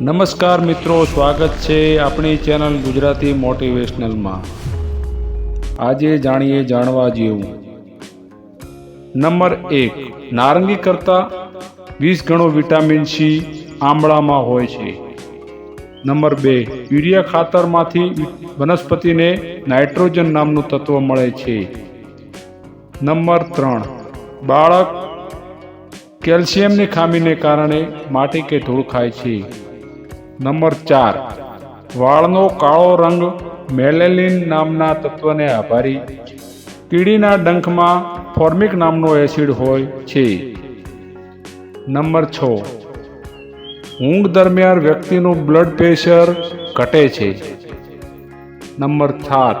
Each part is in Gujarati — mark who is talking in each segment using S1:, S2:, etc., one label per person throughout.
S1: નમસ્કાર મિત્રો, સ્વાગત છે આપણી ચેનલ ગુજરાતી મોટિવેશનલમાં. આજે જાણીએ જાણવા જેવું. નંબર એક, નારંગી કરતાં વીસ ગણો વિટામિન સી આમળામાં હોય છે. નંબર બે, યુરિયા ખાતરમાંથી વનસ્પતિને નાઇટ્રોજન નામનું તત્વ મળે છે. નંબર ત્રણ, બાળક કેલ્શિયમની ખામીને કારણે માટી કે ધૂળ ખાય છે. નંબર ચાર. વાળનો કાળો રંગ મેલેલિન નામના તત્વને આભારી કીડીના ડંખમાં ફોર્મિક નામનો એસિડ હોય છે. નંબર છ. ઊંઘ દરમિયાન વ્યક્તિનું બ્લડ પ્રેશર ઘટે છે. નંબર સાત.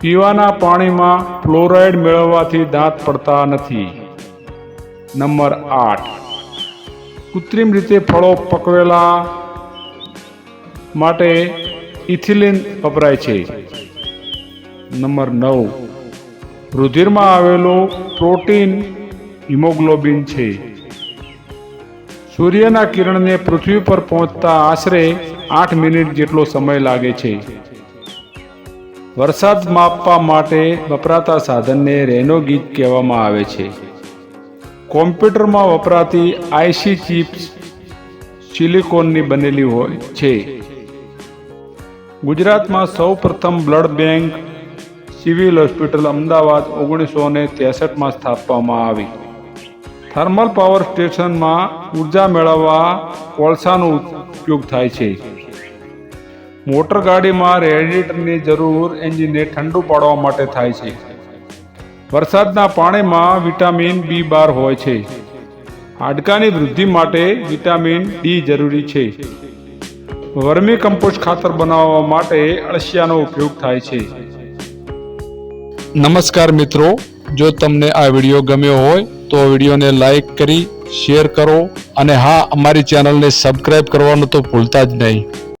S1: પીવાના પાણીમાં ફ્લોરાઇડ મેળવવાથી દાંત પડતા નથી. નંબર આઠ. કૃત્રિમ રીતે ફળો પકવેલા માટે ઇથિલિન વપરાય છે. નંબર નવ. રુધિરમાં આવેલો પ્રોટીન હિમોગ્લોબિન છે. સૂર્યના કિરણને પૃથ્વી પર પહોંચતા આશરે આઠ મિનિટ જેટલો સમય લાગે છે. વરસાદ માપવા માટે વપરાતા સાધનને રેનો ગીત કહેવામાં આવે છે. કોમ્પ્યુટરમાં વપરાતી આઈસી ચિપ્સ સિલિકોનની બનેલી હોય છે. ગુજરાતમાં સૌ પ્રથમ blood bank civil hospital Ahmedabad ઓગણીસો ને ત્રેસઠમાં સ્થાપવામાં આવી. થર્મલ પાવર સ્ટેશનમાં ઊર્જા મેળવવા કોલસાનો ઉપયોગ થાય છે. મોટર ગાડીમાં રેડિએટરની જરૂર એન્જિનને ઠંડુ પાડવા માટે થાય છે. વરસાદના પાણીમાં વિટામિન બી બાર હોય છે. હાડકાની વૃદ્ધિ માટે વિટામિન ડી જરૂરી છે. વર્મી કમ્પોસ્ટ ખાતર બનાવવા માટે અળસિયાનો ઉપયોગ થાય છે. નમસ્કાર મિત્રો, જો તમને આ વીડિયો ગમ્યો હોય, તો વિડીયોને લાઈક કરી, શેર કરો અને હા, અમારી ચેનલને સબસ્ક્રાઈબ કરવાનું તો ભૂલતા જ નહીં.